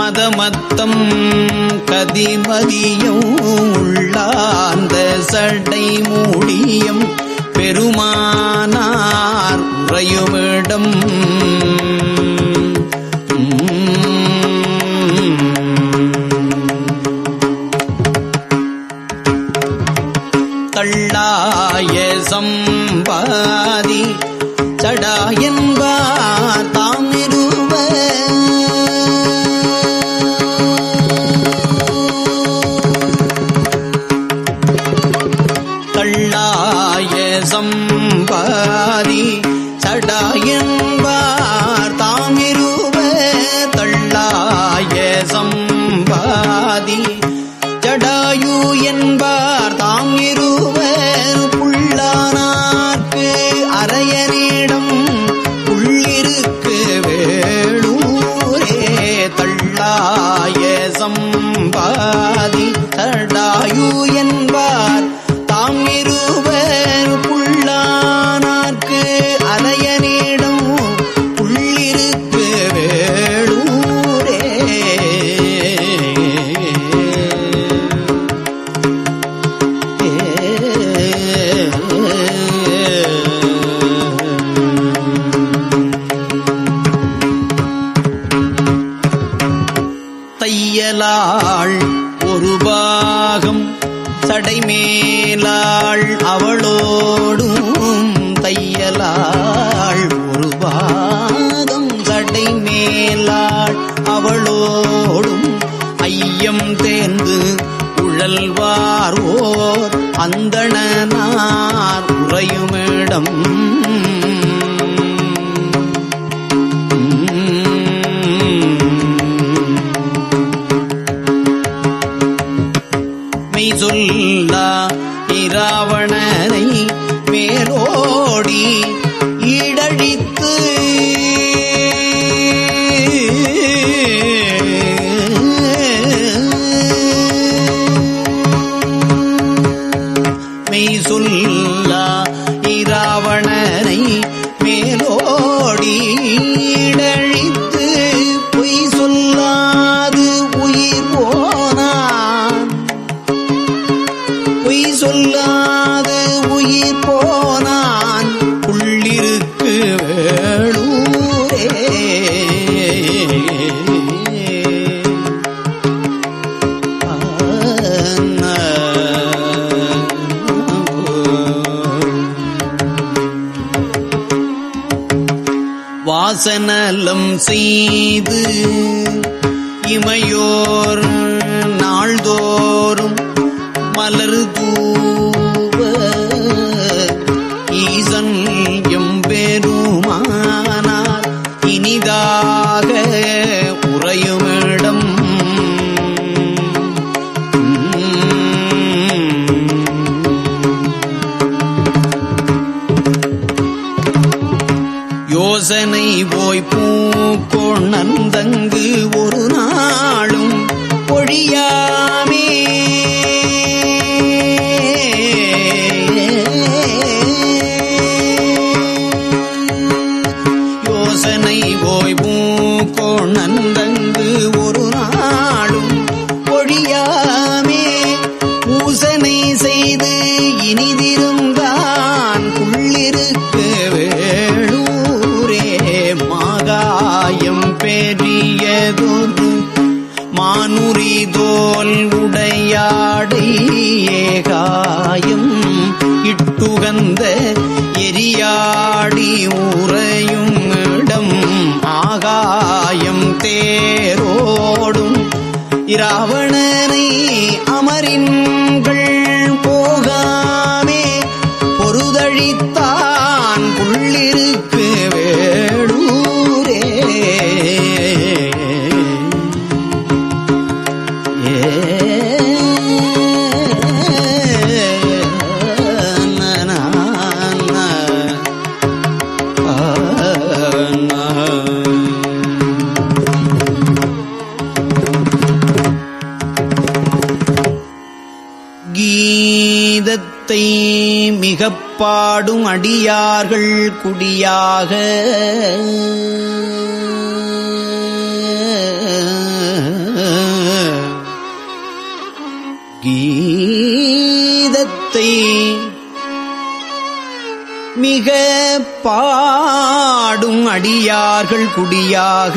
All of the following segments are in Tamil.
மதமத்தம் கதிமதியம் உள்ளார்ந்த சடை மூடியம் பெருமானார் உறையுமிடம். தள்ளாய சம்பாதி சடாயன்பார் தாமிருவ தள்ளாய வாசனலம் செய்து இமையோர் பூக்கொணர்ந்தங்கு ஒரு நாளும் பொழியாமே பூசனை செய்து இனிதிருந்தான் உள்ளிருக்க வேளூரே. மாகாயம் பெரியதொரு மானுரி தோல் உடையாடை ஏகாயம் இட்டுகந்த எரியாடி உறையும் இராவணனை பாடும் அடியார்கள் குடியாக. கீதத்தை மிக பாடும் அடியார்கள் குடியாக.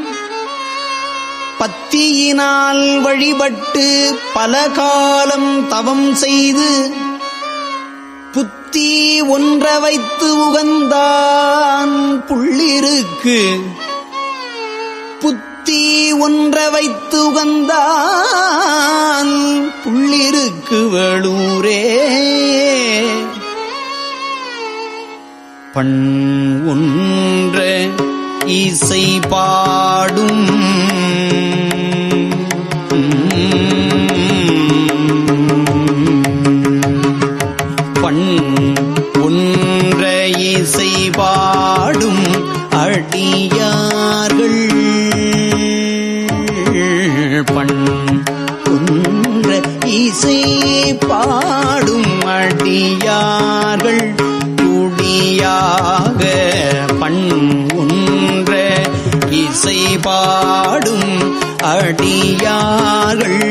பத்தியினால் வழிபட்டு பல காலம் தவம் செய்து புத்தி ஒன்ற வைத்து உகந்தான் புள்ளிருக்கு. புத்தி ஒன்ற வைத்து உகந்தான் புள்ளிருக்கு வேளூரே. பண் ஒன்ற இசை பாடும் பாடும் அடியார்கள். பண் ஒன்ற இசை பாடும் அடியார்கள். குடியாக பண் ஒன்ற இசை பாடும் அடியார்கள்.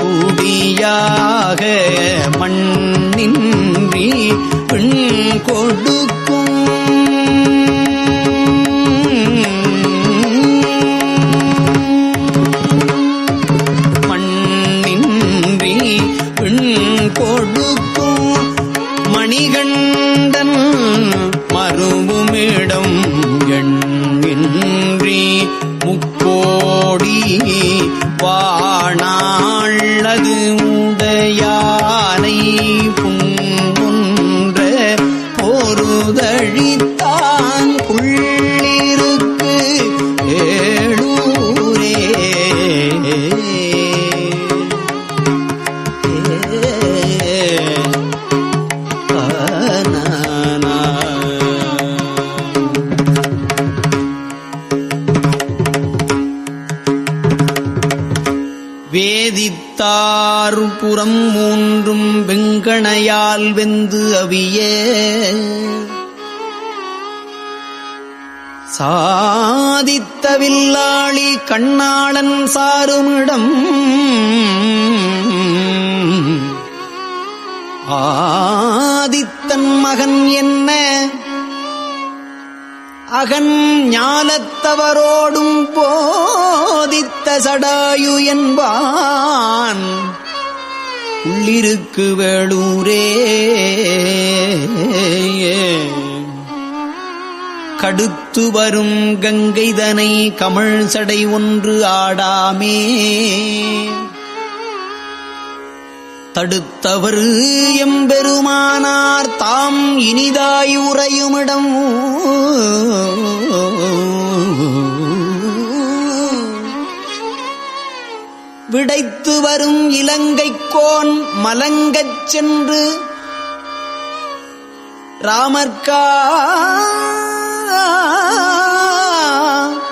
குடியாக மண்ணின்றி பெண் கொடுக்கும் புறம் மூன்றும் வெங்கணையால் வெந்து அவிய. சாதித்தவில்லாளி கண்ணாளன் சாருமிடம் ஆதித்தன் மகன் என்ன? அகன் ஞானத்தவரோடும் போதித்த சடாயு என்பான். உள்ளிருக்கு வேளூரே கடுத்து வரும் கங்கைதனை கமழ் சடை ஒன்று ஆடாமே. தடுத்தவர் எம்பெருமானார் தாம் இனிதாயுறையுமிடம். விடைத்து வரும் இலங்கைக்கோன் மலங்கச் சென்று ராமர்கா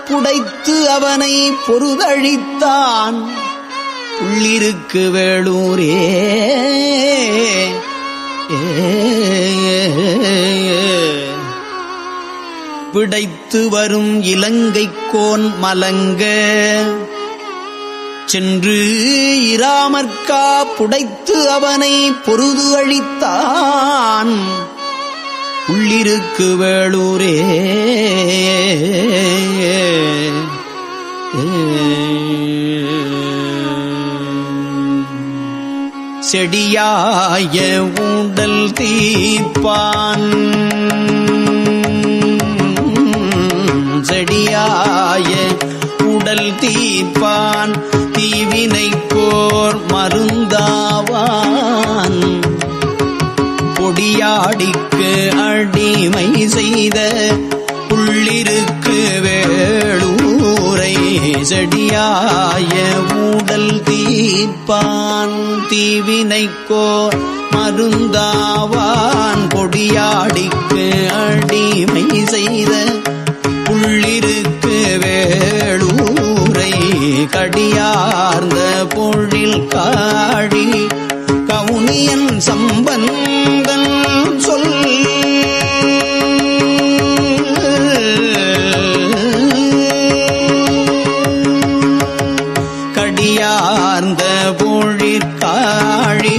புடைத்து அவனை பொறுதழித்தான் உள்ளிருக்கு வேளூரே விடைத்து வரும் இலங்கைக்கோன் மலங்க சென்று இராமற்கா புடைத்து அவனை பொருது அழித்தான். உள்ளிருக்கு வேளூரே. செடியாய ஊடல் தீப்பான் செடியாய உடல் தீப்பான் தீவினை போர் மருந்தாவான். பொடியாடிக்கு அடிமை செய்த உள்ளிருக்கு வேளூரை செடியாய ஊடல் தீப்பான் தீவினைக்கோ மருந்தாவான். பொடியாடிக்கு அடிமை செய்த உள்ளிருக்கு கடியார்ந்த பொழில் காடி கவுனியன் சம்பந்தன் சொல். கடியார்ந்த பொழிற்காழி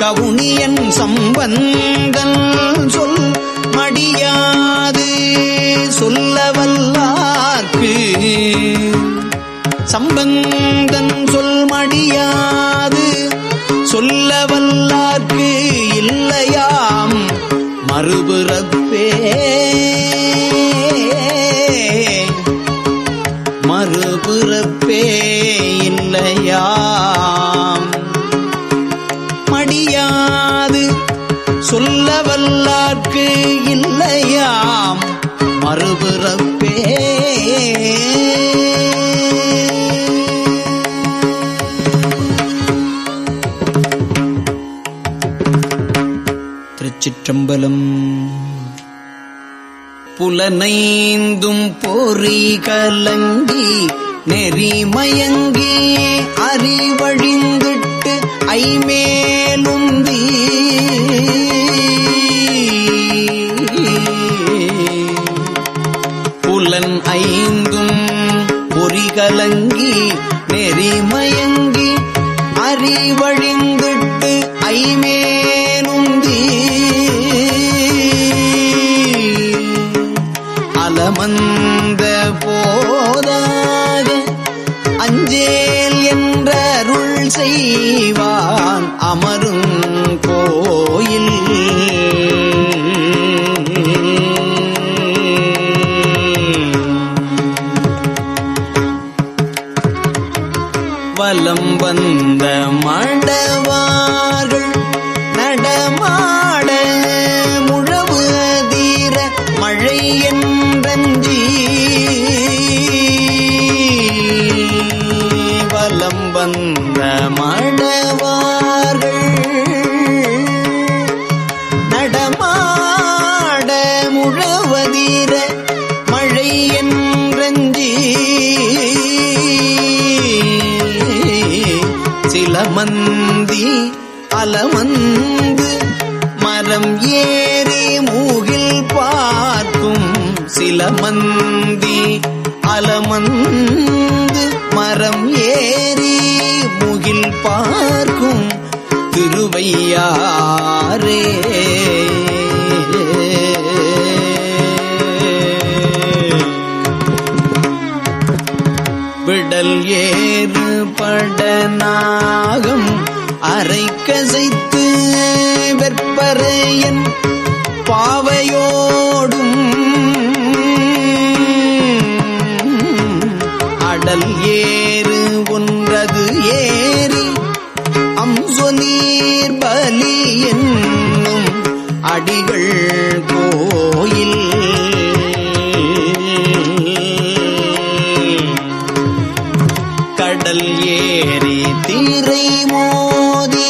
கவுனியன் சம்பந்தன் சம்பந்தன் சொல் மடியாது. சொல்ல வல்லார்க்கு இல்லையாம். மறுபுறப்பே. மறுபுறப்பே இல்லையாம். மடியாது. சொல்ல வல்லார்க்கு இல்லையாம். மறுபுறப்பே திருச்சிற்றம்பலம் புலனைந்தும் பொறி கலங்கி நெறிமயங்கி அறிவழிந்திட்டு ஐமேலுந்தி புலன் ஐந்தும் பொறி கலங்கி நெறிமயங்கி அறிவழிந்திட்டு ஐமே அலமந்த போதாக அஞ்சேல் என்ற அருள் செய்வான் அமரும் கோயில். வலம் வந்த மடவார்கள் நடமாட முழவு தீர மழை என்றஞ்சி ஏறு படநாகம் அரை கசைத்து வெற்பறையன் பாவையோடும். அடல் ஏறு ஒன்றது ஏறி அம்சொலீர் பலி என்னும் அடிகள் போ தீரை மோதி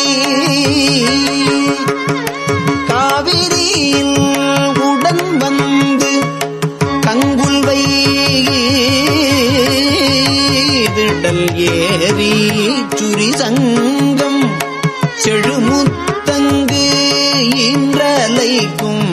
காவிரியில் உடன் வந்து கங்குல் வைடல் ஏறி சுரி சங்கம் செழுமுத்தங்கு இன்றலைக்கும்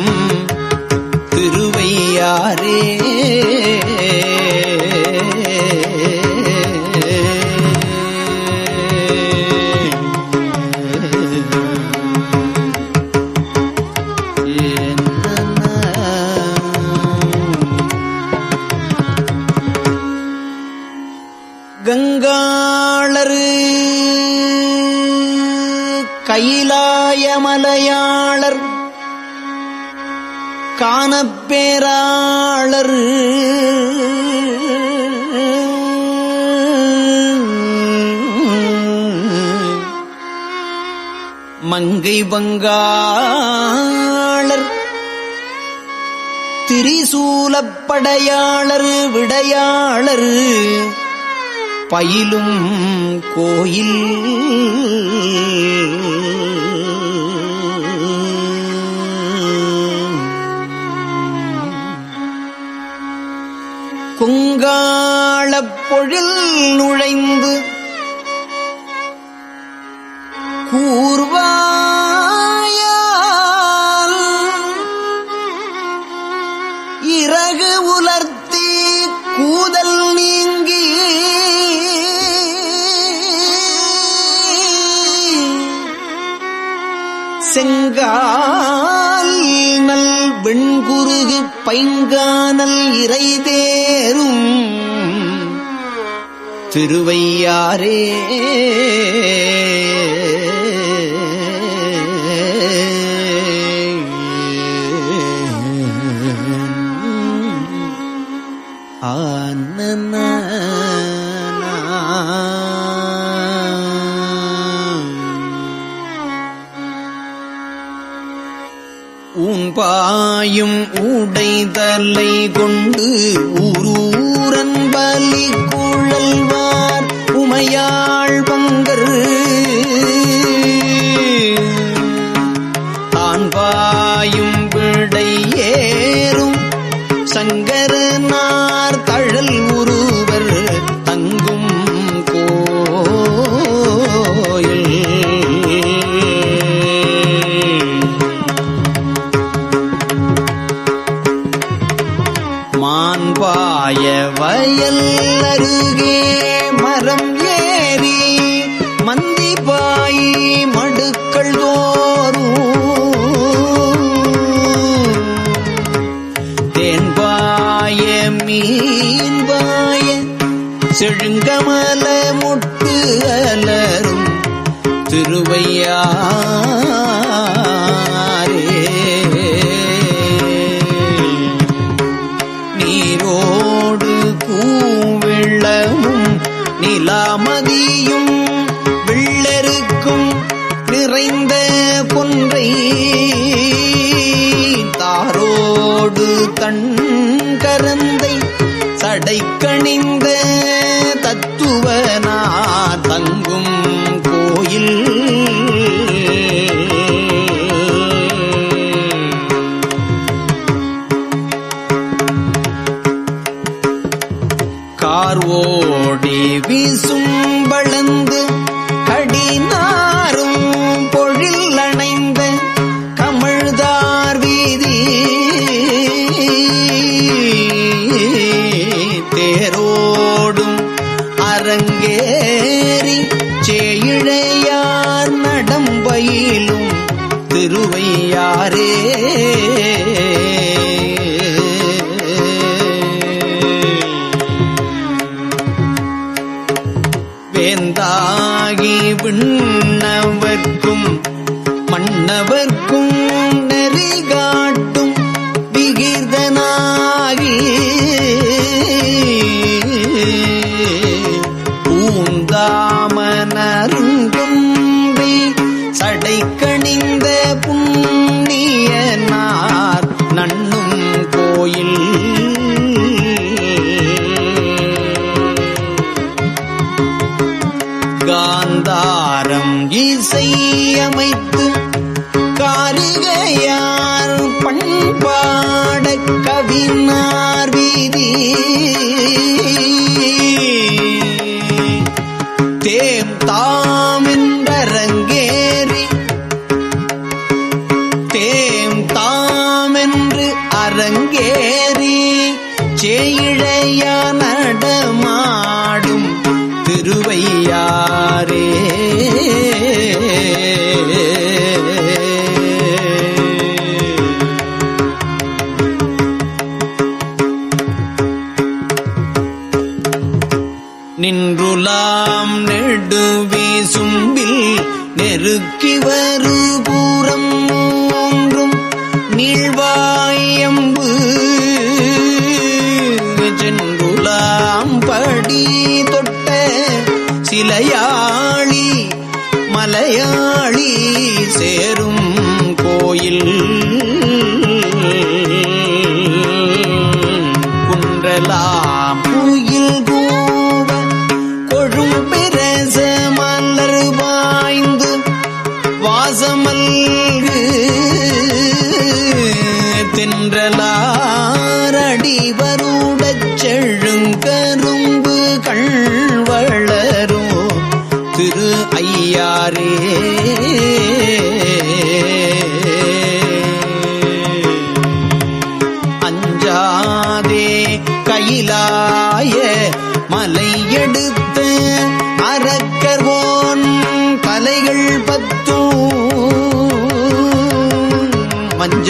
பேராளர். மங்கை வங்காளர். திரிசூலப்படையாளர் விடையாளர். பயிலும் கோயில். குங்காளப் பொழில் நுழைந்து கூர்வாயால் இறகு உலர்த்தி கூதல் நீங்கி செங்கா வெண்குருகு பைங்கானல் இறைதேரும். திருவையாரே ஊன்பாயும் உடைதலை கொண்டு ஊரூரன் பலி குழல்வார் உமையாள் பங்கர். தான் பாயும் விடை ஏறும் சங்கரனார் திருவையாரே வேந்தாகி விண்ணவர்க்கும் வினார் வீதி. தொட்ட சிலையாளி மலையாளி சேரும் கோயில்.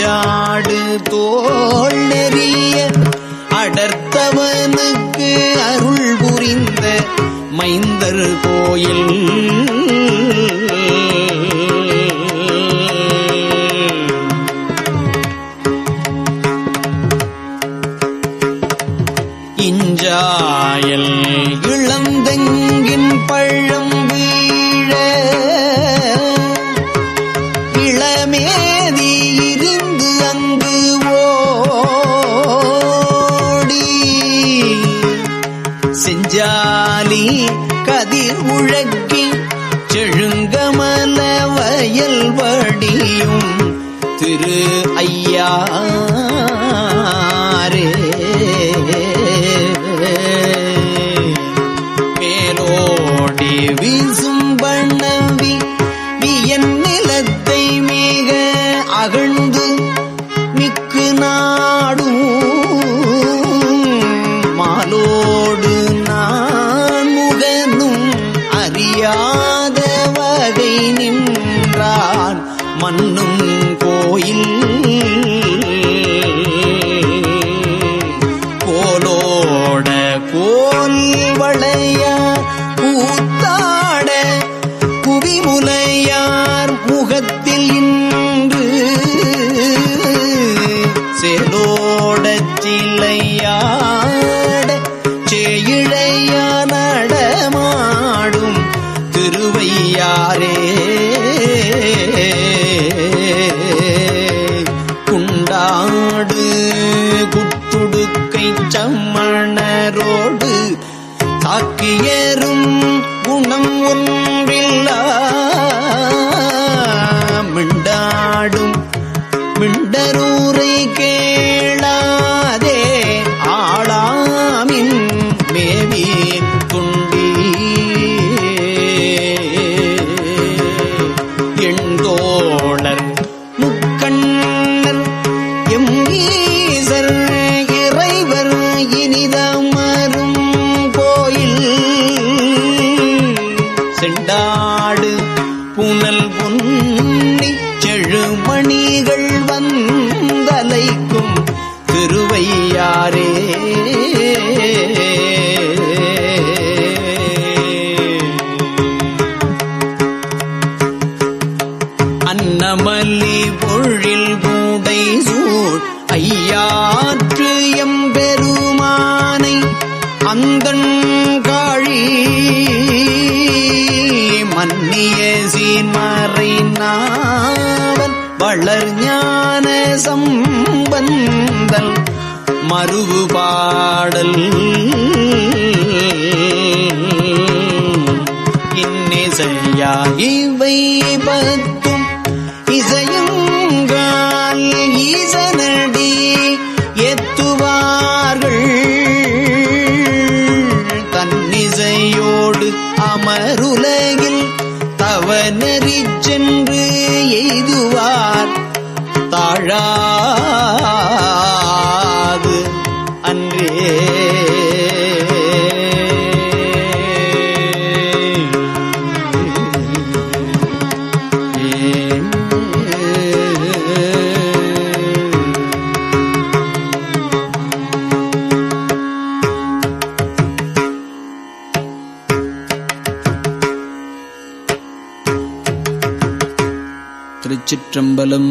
அஞ்சாடு தோல் நெறிய அடர்த்தவனுக்கு அருள் புரிந்த மைந்தர் கோயில். திரு ஐயா. சேயிழையாட சேயிழையா நடமாடும் திருவையாரே குண்டாடு குட்டுடுக்கை சம்மணரோடு தாக்கியரும் குணம் ஒன்றில்லா. மிண்டாடும் மிண்டரூரை கே கண்டான் பாடல். இன்னிசையா இவை பத்தும் இசை திருச்சிற்றம்பலம்